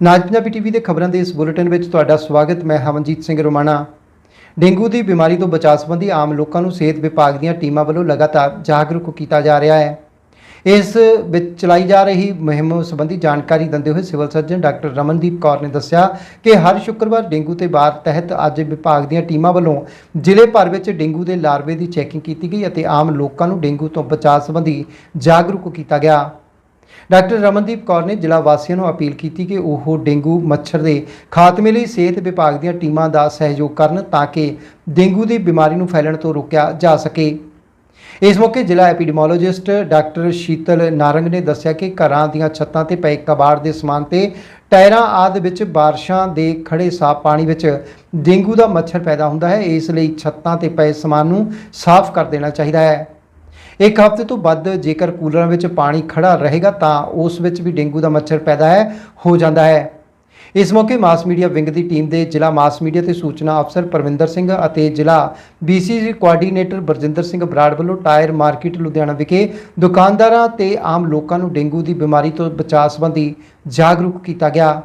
ਨਾਜ Punjabi TV ਦੇ ਖਬਰਾਂ ਦੇ ਇਸ ਬੁਲੇਟਿਨ ਵਿੱਚ ਤੁਹਾਡਾ ਸਵਾਗਤ, ਮੈਂ ਹਮਨਜੀਤ ਸਿੰਘ ਰੋਮਾਣਾ। ਡੇਂਗੂ ਦੀ ਬਿਮਾਰੀ ਤੋਂ ਬਚਾਅ ਸੰਬੰਧੀ ਆਮ ਲੋਕਾਂ ਨੂੰ ਸਿਹਤ ਵਿਭਾਗ ਦੀਆਂ ਟੀਮਾਂ ਵੱਲੋਂ ਲਗਾਤਾਰ ਜਾਗਰੂਕ ਕੀਤਾ ਜਾ ਰਿਹਾ ਹੈ। ਇਸ ਵਿੱਚ ਚਲਾਈ ਜਾ ਰਹੀ ਮੁਹਿੰਮ ਸੰਬੰਧੀ ਜਾਣਕਾਰੀ ਦਿੰਦੇ ਹੋਏ civil surgeon doctor Ramandeep Kaur ਨੇ ਦੱਸਿਆ ਕਿ ਹਰ ਸ਼ੁੱਕਰਵਾਰ ਡੇਂਗੂ ਤੇ ਬਾਰ ਤਹਿਤ ਅੱਜ ਵਿਭਾਗ ਦੀਆਂ ਟੀਮਾਂ ਵੱਲੋਂ ਜ਼ਿਲ੍ਹੇ ਭਰ ਵਿੱਚ ਡੇਂਗੂ ਦੇ ਲਾਰਵੇ ਦੀ ਚੈਕਿੰਗ ਕੀਤੀ ਗਈ ਅਤੇ ਆਮ ਲੋਕਾਂ ਨੂੰ ਡੇਂਗੂ ਤੋਂ ਬਚਾਅ ਸੰਬੰਧੀ ਜਾਗਰੂਕ ਕੀਤਾ ਗਿਆ। ਡਾਕਟਰ ਰਮਨਦੀਪ ਕੌਰ ਨੇ ਜ਼ਿਲ੍ਹਾ ਵਾਸੀਆਂ ਨੂੰ ਅਪੀਲ ਕੀਤੀ ਕਿ ਉਹ ਡੇਂਗੂ ਮੱਛਰ ਦੇ ਖਾਤਮੇ ਲਈ ਸਿਹਤ ਵਿਭਾਗ ਦੀਆਂ ਟੀਮਾਂ ਦਾ ਸਹਿਯੋਗ ਕਰਨ ਤਾਂ ਕਿ ਡੇਂਗੂ ਦੀ ਬਿਮਾਰੀ ਨੂੰ ਫੈਲਣ ਤੋਂ ਰੋਕਿਆ ਜਾ ਸਕੇ। ਇਸ ਮੌਕੇ ਜ਼ਿਲ੍ਹਾ ਐਪੀਡੈਮੋਲੋਜਿਸਟ ਡਾਕਟਰ ਸ਼ੀਤਲ ਨਾਰੰਗ ਨੇ ਦੱਸਿਆ ਕਿ ਘਰਾਂ ਦੀਆਂ ਛੱਤਾਂ ਤੇ ਪਏ ਕਬਾੜ ਦੇ ਸਮਾਨ ਤੇ ਟਾਇਰਾਂ ਆਦਿ ਵਿੱਚ ਬਾਰਿਸ਼ਾਂ ਦੇ ਖੜੇ ਸਾਫ਼ ਪਾਣੀ ਵਿੱਚ ਡੇਂਗੂ ਦਾ ਮੱਛਰ ਪੈਦਾ ਹੁੰਦਾ ਹੈ। ਇਸ ਲਈ ਛੱਤਾਂ ਤੇ ਪਏ ਸਮਾਨ ਨੂੰ ਸਾਫ਼ ਕਰ ਦੇਣਾ ਚਾਹੀਦਾ ਹੈ। ਇੱਕ ਹਫ਼ਤੇ ਤੋਂ ਵੱਧ ਜੇਕਰ ਕੂਲਰਾਂ ਵਿੱਚ ਪਾਣੀ ਖੜਾ ਰਹੇਗਾ ਤਾਂ ਉਸ ਵਿੱਚ ਵੀ ਡੇਂਗੂ ਦਾ ਮੱਛਰ ਪੈਦਾ ਹੈ, ਹੋ ਜਾਂਦਾ ਹੈ। ਇਸ ਮੌਕੇ ਮਾਸ ਮੀਡੀਆ ਵਿੰਗ ਦੀ ਟੀਮ ਦੇ ਜ਼ਿਲ੍ਹਾ ਮਾਸ ਮੀਡੀਆ ਤੇ ਸੂਚਨਾ ਅਫਸਰ ਪਰਵਿੰਦਰ ਸਿੰਘ ਅਤੇ ਜ਼ਿਲ੍ਹਾ ਬੀਸੀਜੀ ਕੋਆਰਡੀਨੇਟਰ ਬਰਜਿੰਦਰ ਸਿੰਘ ਬਰਾੜ ਵੱਲੋਂ ਟਾਇਰ ਮਾਰਕੀਟ ਲੁਧਿਆਣਾ ਵਿਖੇ ਦੁਕਾਨਦਾਰਾਂ ਤੇ ਆਮ ਲੋਕਾਂ ਨੂੰ ਡੇਂਗੂ ਦੀ ਬਿਮਾਰੀ ਤੋਂ ਬਚਾਅ ਸੰਬੰਧੀ ਜਾਗਰੂਕ ਕੀਤਾ ਗਿਆ।